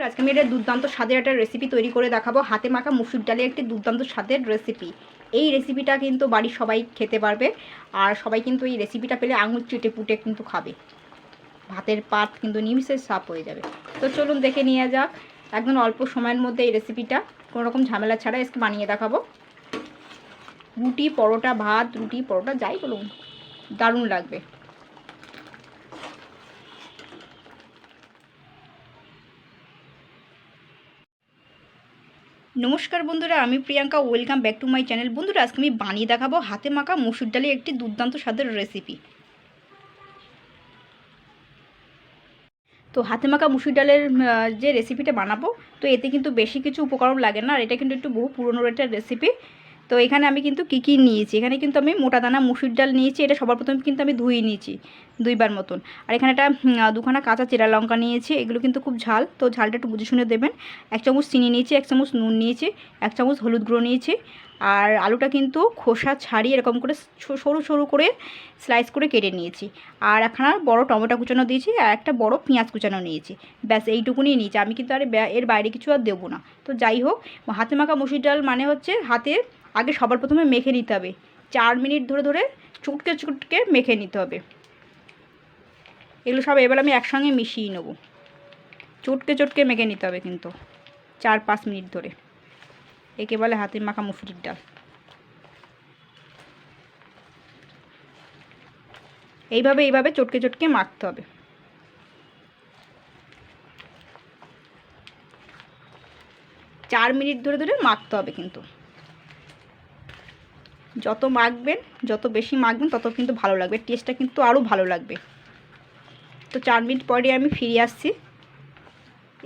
বন্ধুরা, আজকে আমি এটা দুর্দান্ত স্বাদের একটা রেসিপি তৈরি করে দেখাবো। হাতে মাখা মুসুর ডালের একটি দুর্দান্ত স্বাদের রেসিপি এই রেসিপিটা কিন্তু বাড়ির সবাই খেতে পারবে আর সবাই কিন্তু এই রেসিপিটা পেলে আঙুল চেটে পুটে কিন্তু খাবে। ভাতের পাত কিন্তু নিমিষে সাফ হয়ে যাবে। তো চলুন দেখে নিয়ে যাক, একদম অল্প সময়ের মধ্যে এই রেসিপিটা কোনো রকম ঝামেলা ছাড়া আজকে বানিয়ে দেখাবো। রুটি, পরোটা, ভাত, রুটি, পরোটা, যাই বলুন, দারুণ লাগবে। নমস্কার বন্ধুরা, আমি Priyanka welcome back to my channel বন্ধুরা, আজকে আমি বানিয়ে দেখাবো হাতে মাখা মুসুর ডালের একটি দুর্দান্ত স্বাদের রেসিপি তো হাতে মাখা মুসুর ডালের যে রেসিপিটা বানাবো, তো এতে কিন্তু বেশি কিছু উপকরণ লাগে না, আর এটা কিন্তু একটু বহু পুরনো একটা রেসিপি তো এখানে আমি কিন্তু কী কী নিয়েছি? এখানে কিন্তু আমি মোটা দানা, মুসুর ডাল নিয়েছি, এটা সবার প্রথমে কিন্তু আমি ধুয়ে নিয়েছি দুইবার মতন। আর এখানে একটা দুখানা কাঁচা চেরা লঙ্কা নিয়েছি, এগুলো কিন্তু খুব ঝাল। তো ঝালটা একটু বুঝে শুনে দেবেন। এক চামচ চিনি নিয়েছি, এক চামচ নুন নিয়েছি, এক চামচ হলুদ গুঁড়ো নিয়েছি। আর আলুটা কিন্তু খোসা ছাড়িয়ে এরকম করে সরু সরু করে স্লাইস করে কেটে নিয়েছি। আর একখানা বড় টমেটো কুচানো দিয়েছি, আর একটা বড় পেঁয়াজ কুচানো নিয়েছি। ব্যাস, এইটুকুনি নিয়েছি। আমি কিন্তু আর এর বাইরে কিছু আর দেবো না। তো যাই হোক, হাতে মাখা মুসুর ডাল মানে হচ্ছে হাতে আগে সবার প্রথমে মেখে নিতে হবে। চার মিনিট ধরে ধরে চুটকে চুটকে মেখে নিতে হবে। এগুলো সব এবার আমি একসঙ্গে মিশিয়ে নেব। চটকে চটকে মেখে নিতে হবে কিন্তু, চার, পাঁচ মিনিট ধরে। একে বলে হাতে মাখা মুসুরির ডাল। এইভাবে এইভাবে চটকে চটকে মাখতে হবে। চার মিনিট ধরে ধরে মাখতে হবে কিন্তু। যত মাখবেন, যত বেশি মাখবেন, তত কিন্তু ভালো লাগবে। টেস্টটা কিন্তু আরও ভালো লাগবে। তো চার মিনিট পরে আমি ফিরে আসছি।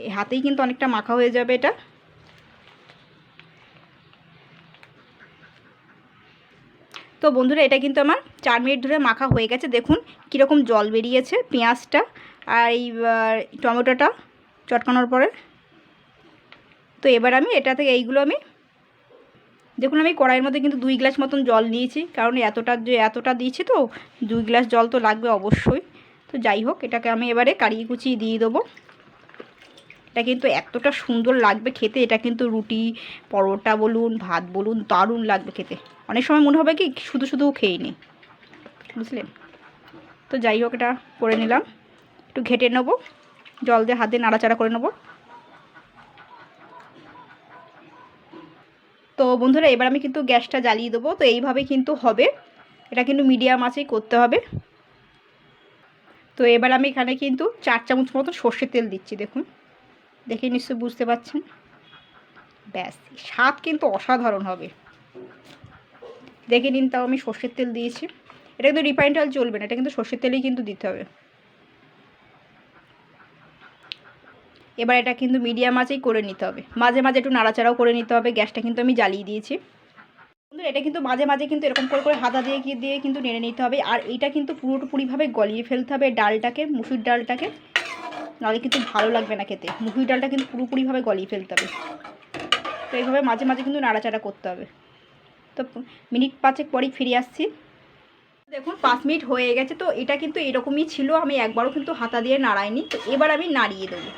এই হাতেই কিন্তু অনেকটা মাখা হয়ে যাবে এটা। তো বন্ধুরা, এটা কিন্তু আমার চার মিনিট ধরে মাখা হয়ে গেছে। দেখুন কীরকম জল বেরিয়েছে পেঁয়াজটা আর এই টমেটোটা চটকানোর পরে। তো এবার আমি এটা থেকে এইগুলো আমি দেখুন, আমি কড়াইয়ের মধ্যে কিন্তু দুই গ্লাস মতন জল নিয়েছি। কারণ এতটা যে এতটা দিয়েছি তো, দুই গ্লাস জল তো লাগবে অবশ্যই। তো যাই হোক, এটাকে আমি এবারে কারিয়ে কুচিয়ে দিয়ে দেবো। এটা কিন্তু এতটা সুন্দর লাগবে খেতে। এটা কিন্তু রুটি, পরোটা বলুন, ভাত বলুন, দারুণ লাগবে খেতে। অনেক সময় মনে হবে কি, শুধু শুধু খেয়ে নিই। বুঝলেন? তো যাই হোক, এটা করে নিলাম। একটু ঘেটে নেব। জল দিয়ে হাত নাড়াচাড়া করে নেব। তো বন্ধুরা, এবার আমি কিন্তু গ্যাসটা জ্বালিয়ে দেবো। তো এইভাবে কিন্তু হবে। এটা কিন্তু মিডিয়াম আঁচেই করতে হবে। তো এবার আমি এখানে কিন্তু চার চামচ মতো সর্ষের তেল দিচ্ছি, দেখুন। দেখে নিশ্চয়ই বুঝতে পারছেন ব্যাস, স্বাদ কিন্তু অসাধারণ হবে। দেখে নিন তাও আমি সর্ষের তেল দিয়েছি। এটা কিন্তু রিফাইন্ড তেল চলবে না, এটা কিন্তু সর্ষের তেলেই কিন্তু দিতে হবে। এবার এটা কিন্তু মিডিয়াম আঁচেই করে নিতে হবে। মাঝে মাঝে একটু নাড়াচাড়াও করে নিতে হবে, গ্যাসটা কিন্তু আমি জ্বালিয়ে দিয়েছি। বন্ধুরা, এটা কিন্তু মাঝে মাঝে কিন্তু এরকম করে করে হাতা দিয়ে দিয়ে কিন্তু নেড়ে নিতে হবে। আর এইটা কিন্তু পুরোপুরিভাবে গলিয়ে ফেলতে হবে ডালটাকে, মুসুর ডালটাকে। নাহলে কিন্তু ভালো লাগবে না খেতে। মুসুর ডালটা কিন্তু পুরোপুরিভাবে গলিয়ে ফেলতে হবে। তো এইভাবে মাঝে মাঝে কিন্তু নাড়াচাড়া করতে হবে। তো মিনিট পাঁচেক পরেই ফিরে আসছি। দেখুন, পাঁচ মিনিট হয়ে গেছে। তো এটা কিন্তু এরকমই ছিল। আমি একবারও কিন্তু হাতা দিয়ে নাড়াইনি। তো এবার আমি নাড়িয়ে দেবো।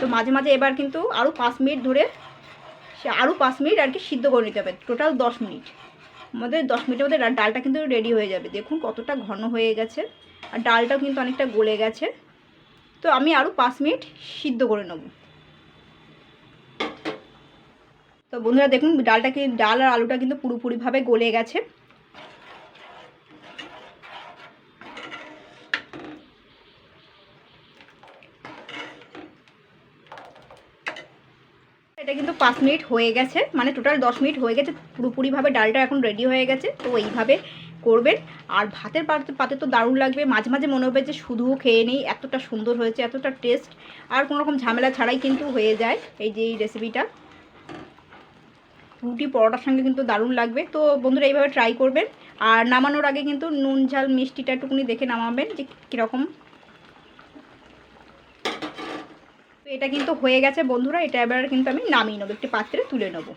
তো মাঝে মাঝে এবার কিন্তু আরও পাঁচ মিনিট ধরে সে আরও পাঁচ মিনিট আর কি সিদ্ধ করে নিতে হবে। টোটাল দশ মিনিট। আমাদের দশ মিনিটের মধ্যে ডালটা কিন্তু রেডি হয়ে যাবে। দেখুন কতটা ঘন হয়ে গেছে। আর ডালটাও কিন্তু অনেকটা গলে গেছে। তো আমি আরও পাঁচ মিনিট সিদ্ধ করে নেব। তো বন্ধুরা দেখুন, ডালটা কি ডাল আর আলুটা কিন্তু পুরোপুরিভাবে গলে গেছে। এটা কিন্তু পাঁচ মিনিট হয়ে গেছে মানে টোটাল দশ মিনিট হয়ে গেছে, পুরোপুরিভাবে ডালটা এখন রেডি হয়ে গেছে, তো এইভাবে করবেন। আর ভাতের পাতে পাতে তো দারুণ লাগবে, মাঝে মাঝে মনে হবে যে শুধুও খেয়ে নেই, এতটা সুন্দর হয়েছে, এতটা টেস্ট আর কোনো রকম ঝামেলা ছাড়াই কিন্তু হয়ে যায় এই যে এই রেসিপিটা রুটি পরোটার সঙ্গে কিন্তু দারুণ লাগবে, তো বন্ধুরা এইভাবে ট্রাই করবেন। আর নামানোর আগে কিন্তু নুন, ঝাল, মিষ্টিটা একটুকুনি দেখে নামাবেন যে কীরকম তো এটা কিন্তু হয়ে গেছে বন্ধুরা, এটা এবার কিন্তু আমি নামিয়ে নেব, একটি পাত্রে তুলে নেব।